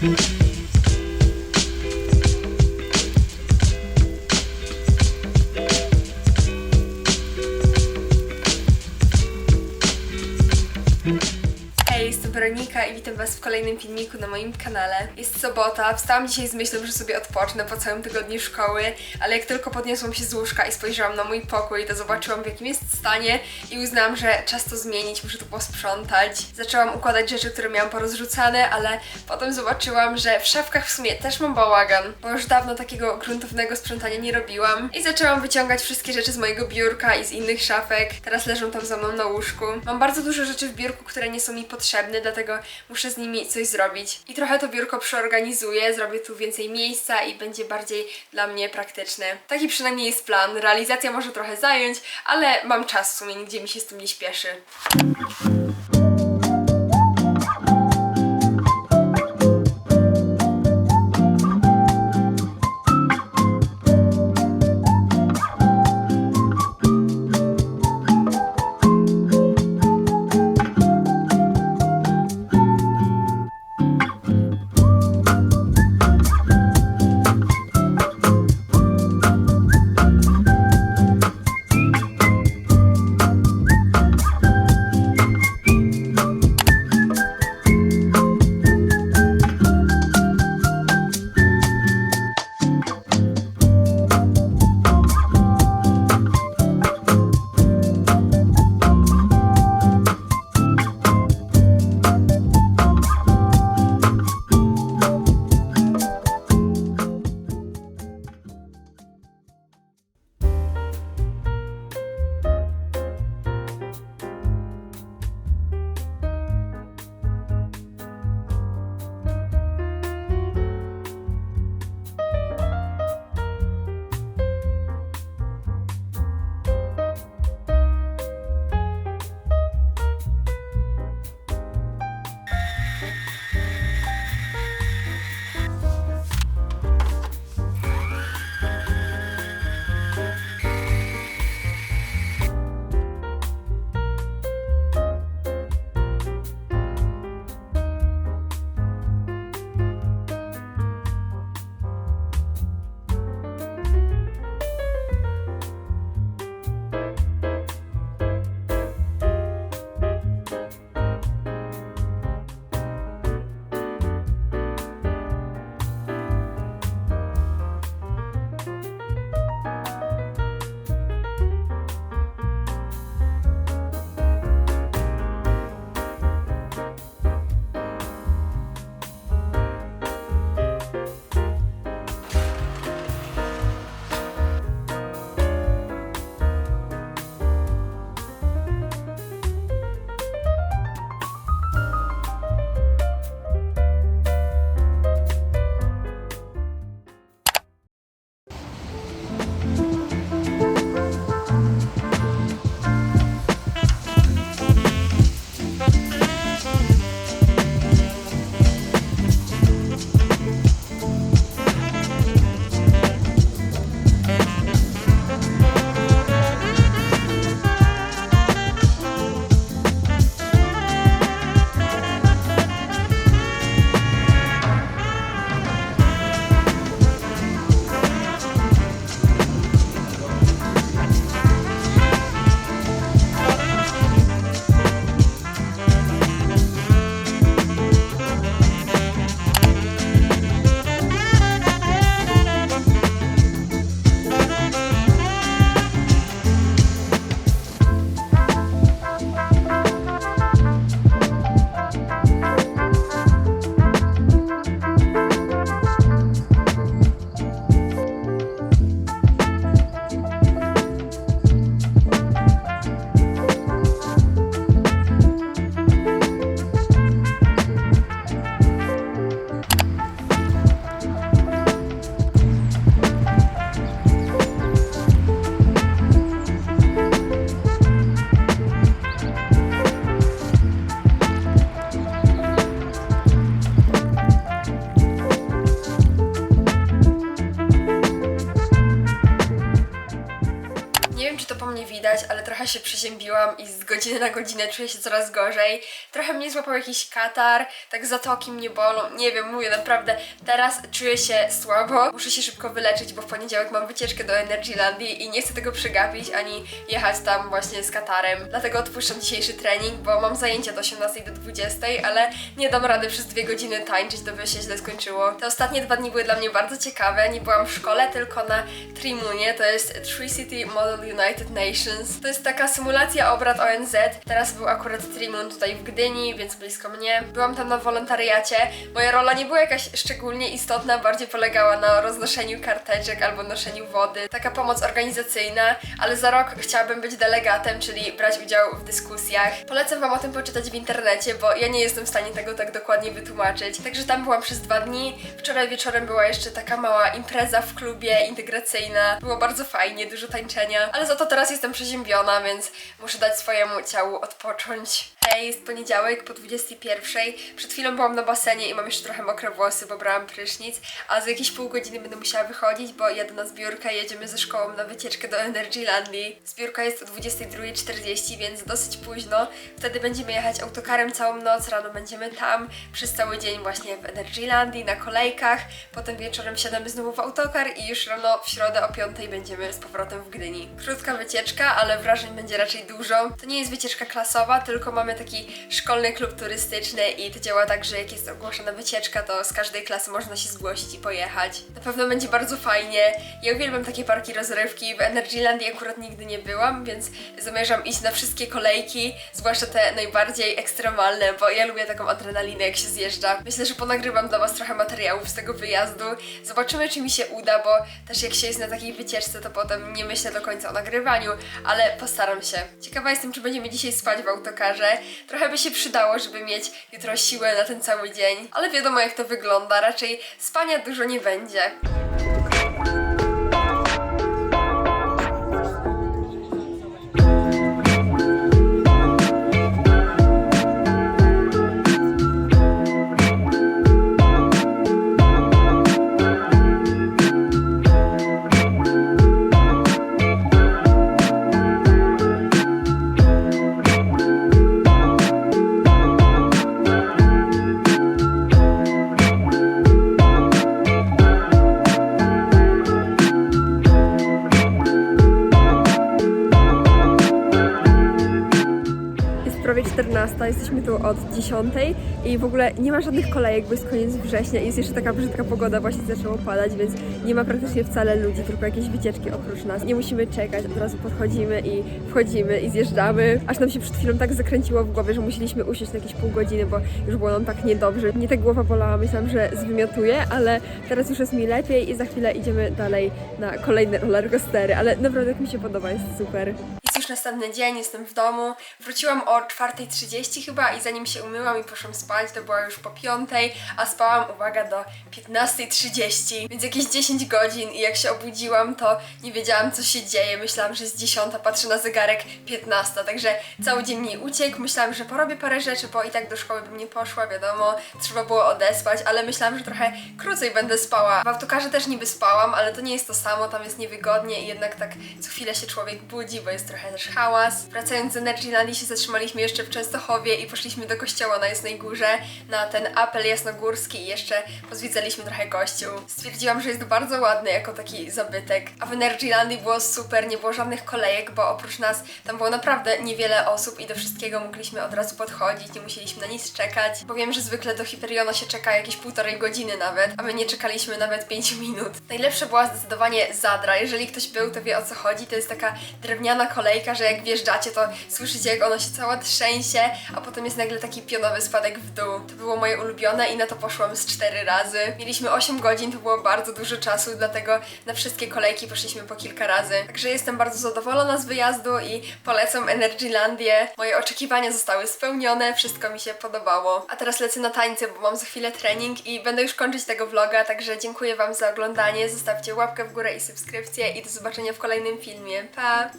Thank you. Witam Was w kolejnym filmiku na moim kanale. Jest sobota, wstałam dzisiaj z myślą, że sobie odpocznę po całym tygodniu szkoły, ale jak tylko podniosłam się z łóżka i spojrzałam na mój pokój, to zobaczyłam w jakim jest stanie i uznałam, że czas to zmienić, muszę to posprzątać. Zaczęłam układać rzeczy, które miałam porozrzucane, ale potem zobaczyłam, że w szafkach w sumie też mam bałagan, bo już dawno takiego gruntownego sprzątania nie robiłam i zaczęłam wyciągać wszystkie rzeczy z mojego biurka i z innych szafek. Teraz leżą tam za mną na łóżku. Mam bardzo dużo rzeczy w biurku, które nie są mi potrzebne, dlatego muszę z nimi coś zrobić. I trochę to biurko przeorganizuję, zrobię tu więcej miejsca i będzie bardziej dla mnie praktyczne. Taki przynajmniej jest plan. Realizacja może trochę zająć, ale mam czas w sumie, nigdzie mi się z tym nie śpieszy. Się przeziębiłam i z godziny na godzinę czuję się coraz gorzej. Trochę mnie złapał jakiś katar, tak zatoki mnie bolą. Nie wiem, mówię naprawdę, teraz czuję się słabo. Muszę się szybko wyleczyć, bo w poniedziałek mam wycieczkę do Energylandii i nie chcę tego przegapić, ani jechać tam właśnie z katarem. Dlatego odpuszczam dzisiejszy trening, bo mam zajęcia do 18 do 20, ale nie dam rady przez dwie godziny tańczyć, to by się źle skończyło. Te ostatnie dwa dni były dla mnie bardzo ciekawe. Nie byłam w szkole, tylko na Trimunie, to jest Tree City Model United Nations. To jest taka symulacja obrad ONZ. Teraz był akurat Trimun tutaj w Gdyni, więc blisko mnie. Byłam tam na wolontariacie. Moja rola nie była jakaś szczególnie istotna, bardziej polegała na roznoszeniu karteczek albo noszeniu wody. Taka pomoc organizacyjna, ale za rok chciałabym być delegatem, czyli brać udział w dyskusjach. Polecam Wam o tym poczytać w internecie, bo ja nie jestem w stanie tego tak dokładnie wytłumaczyć. Także tam byłam przez dwa dni. Wczoraj wieczorem była jeszcze taka mała impreza w klubie integracyjna. Było bardzo fajnie, dużo tańczenia, ale za to teraz jestem przeziębiona, więc muszę dać swojemu ciału odpocząć. Jest poniedziałek po 21. Przed chwilą byłam na basenie i mam jeszcze trochę mokre włosy, bo brałam prysznic, a za jakieś pół godziny będę musiała wychodzić, bo jadę na zbiórkę, jedziemy ze szkołą na wycieczkę do Energylandii. Zbiórka jest o 22.40, więc dosyć późno. Wtedy będziemy jechać autokarem całą noc, rano będziemy tam, przez cały dzień właśnie w Energylandii, na kolejkach, potem wieczorem siadamy znowu w autokar i już rano w środę o 5 będziemy z powrotem w Gdyni. Krótka wycieczka, ale wrażeń będzie raczej dużo. To nie jest wycieczka klasowa, tylko mamy taki szkolny klub turystyczny i to działa tak, że jak jest ogłoszona wycieczka, to z każdej klasy można się zgłosić i pojechać. Na pewno będzie bardzo fajnie. Ja uwielbiam takie parki rozrywki. W Energylandii akurat nigdy nie byłam, więc zamierzam iść na wszystkie kolejki, zwłaszcza te najbardziej ekstremalne, bo ja lubię taką adrenalinę, jak się zjeżdża. Myślę, że ponagrywam dla Was trochę materiałów z tego wyjazdu. Zobaczymy, czy mi się uda, bo też jak się jest na takiej wycieczce, to potem nie myślę do końca o nagrywaniu, ale postaram się. Ciekawa jestem, czy będziemy dzisiaj spać w autokarze. Trochę by się przydało, żeby mieć jutro siłę na ten cały dzień, ale wiadomo jak to wygląda. Raczej spania dużo nie będzie. 15, jesteśmy tu od 10 i w ogóle nie ma żadnych kolejek, bo jest koniec września i jest jeszcze taka brzydka pogoda, właśnie zaczęło padać, więc nie ma praktycznie wcale ludzi, tylko jakieś wycieczki oprócz nas. Nie musimy czekać, od razu podchodzimy i wchodzimy i zjeżdżamy. Aż nam się przed chwilą tak zakręciło w głowie, że musieliśmy usiąść na jakieś pół godziny, bo już było nam tak niedobrze. Mnie ta głowa bolała, myślałam, że zwymiotuję, ale teraz już jest mi lepiej i za chwilę idziemy dalej na kolejne rollercoastery, ale naprawdę jak mi się podoba, jest super. Już następny dzień, jestem w domu. Wróciłam o 4.30 chyba i zanim się umyłam i poszłam spać, to była już po 5, a spałam, uwaga, do 15.30, więc jakieś 10 godzin i jak się obudziłam, to nie wiedziałam co się dzieje. Myślałam, że jest 10, patrzę na zegarek 15, także cały dzień mi uciekł. Myślałam, że porobię parę rzeczy, bo i tak do szkoły bym nie poszła, wiadomo, trzeba było odespać, ale myślałam, że trochę krócej będę spała. W autokarze też niby spałam, ale to nie jest to samo, tam jest niewygodnie i jednak tak co chwilę się człowiek budzi, bo jest trochę też hałas. Wracając z Energylandii się zatrzymaliśmy jeszcze w Częstochowie i poszliśmy do kościoła na Jasnej Górze na ten apel jasnogórski i jeszcze pozwiedzaliśmy trochę kościół. Stwierdziłam, że jest bardzo ładny jako taki zabytek. A w Energylandii było super, nie było żadnych kolejek, bo oprócz nas tam było naprawdę niewiele osób i do wszystkiego mogliśmy od razu podchodzić, nie musieliśmy na nic czekać, bo wiem, że zwykle do Hyperiona się czeka jakieś półtorej godziny nawet, a my nie czekaliśmy nawet 5 minut. Najlepsza była zdecydowanie Zadra. Jeżeli ktoś był, to wie o co chodzi. To jest taka drewniana kolejka, że jak wjeżdżacie, to słyszycie jak ona się cała trzęsie, a potem jest nagle taki pionowy spadek w dół. To było moje ulubione i na to poszłam z 4 razy. Mieliśmy 8 godzin, to było bardzo dużo czasu, dlatego na wszystkie kolejki poszliśmy po kilka razy. Także jestem bardzo zadowolona z wyjazdu i polecam Energylandię. Moje oczekiwania zostały spełnione, wszystko mi się podobało. A teraz lecę na tańce, bo mam za chwilę trening i będę już kończyć tego vloga, także dziękuję Wam za oglądanie. Zostawcie łapkę w górę i subskrypcję i do zobaczenia w kolejnym filmie. Pa!